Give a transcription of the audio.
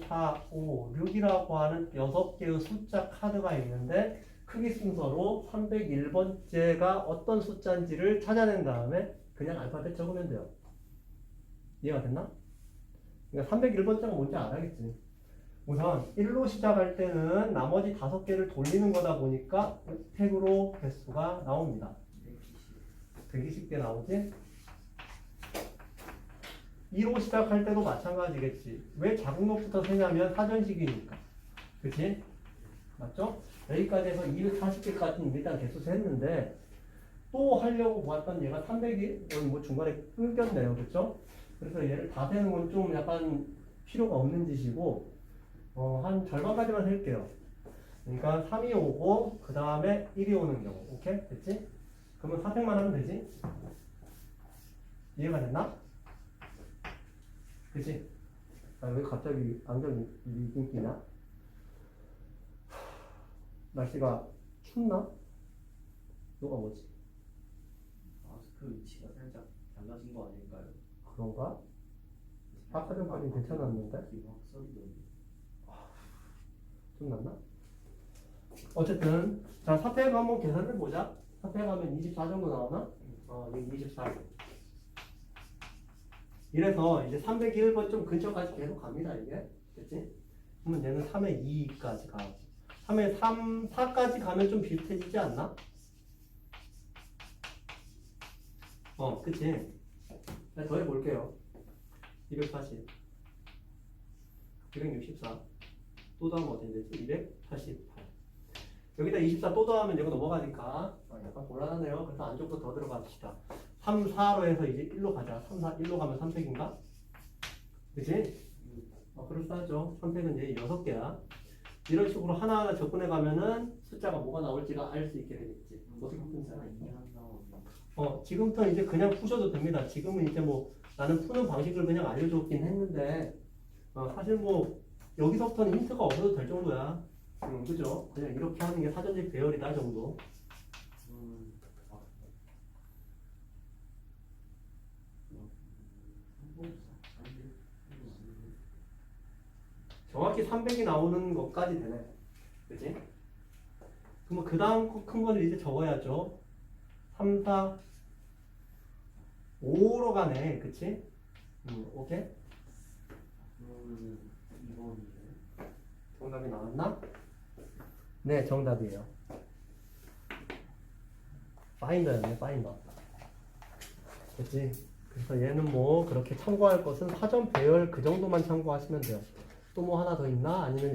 4, 5, 6이라고 하는 6개의 숫자 카드가 있는데 크기 순서로 301번째가 어떤 숫자인지를 찾아낸 다음에 그냥 알파벳 적으면 돼요. 이해가 됐나? 그러니까 301번째가 뭔지 알아야겠지. 우선 1로 시작할 때는 나머지 5개를 돌리는 거다 보니까 옥택으로 개수가 나옵니다. 120개 나오지? 2로 시작할 때도 마찬가지겠지. 왜 것부터 세냐면 사전식이니까. 그치? 맞죠? 여기까지 해서 240개까지는 일단 개수 셌는데 또 하려고 보았던 얘가 300이 여기 뭐 중간에 끊겼네요. 그쵸? 그래서 얘를 다 세는 건 좀 약간 필요가 없는 짓이고 어, 한 절반까지만 할게요. 그러니까 3이 오고 그 다음에 1이 오는 경우. 오케이? 됐지? 그러면 400만 하면 되지? 이해가 됐나? 그치? 아, 왜 갑자기 안경이 이 끼냐? 날씨가 춥나? 너가 뭐지? 마스크 위치가 살짝 달라진 거 아닐까요? 그런가? 아까 전까지 괜찮았는데? 기분 확 썰리던데. 좀 났나? 어쨌든 자 사패 한번 계산해 보자. 사패 가면 24 정도 나오나? 어, 여기 24. 이래서 이제 301번 좀 근처까지 계속 갑니다 이게, 됐지? 그러면 얘는 3의 2까지 가. 3의 3, 4까지 가면 좀 비슷해지지 않나? 어, 그치? 자, 더해볼게요. 240, 264. 또 더하면 어떻게 되지? 288. 여기다 24 또 더하면 이거 넘어가니까 어, 약간 곤란하네요. 그래서 안쪽도 더 들어갑시다. 3, 4로 해서 이제 1로 가자. 3, 4, 1로 가면 300인가? 그치? 어, 그럴싸하죠. 선택은 이제 6개야. 이런 식으로 하나하나 접근해 가면은 숫자가 뭐가 나올지가 알 수 있게 되겠지. 어떻게 나오면 어, 지금부터 이제 그냥 푸셔도 됩니다. 지금은 이제 뭐 나는 푸는 방식을 그냥 알려줬긴 했는데 어, 사실 뭐 여기서부터는 힌트가 없어도 될 정도야. 음, 그죠? 그냥 이렇게 하는 게 사전적 배열이다 정도. 음, 아. 정확히 300이 나오는 것까지 되네. 그치? 그러면 그 다음 큰 거는 이제 적어야죠. 3, 4, 5로 가네. 그치? 음, 오케이? 이번이에요. 정답이 나왔나? 네, 정답이에요. 파인더였네, 파인더. 그치? 그래서 얘는 뭐 그렇게 참고할 것은 사전 배열 그 정도만 참고하시면 돼요. 또 뭐 하나 더 있나? 아니면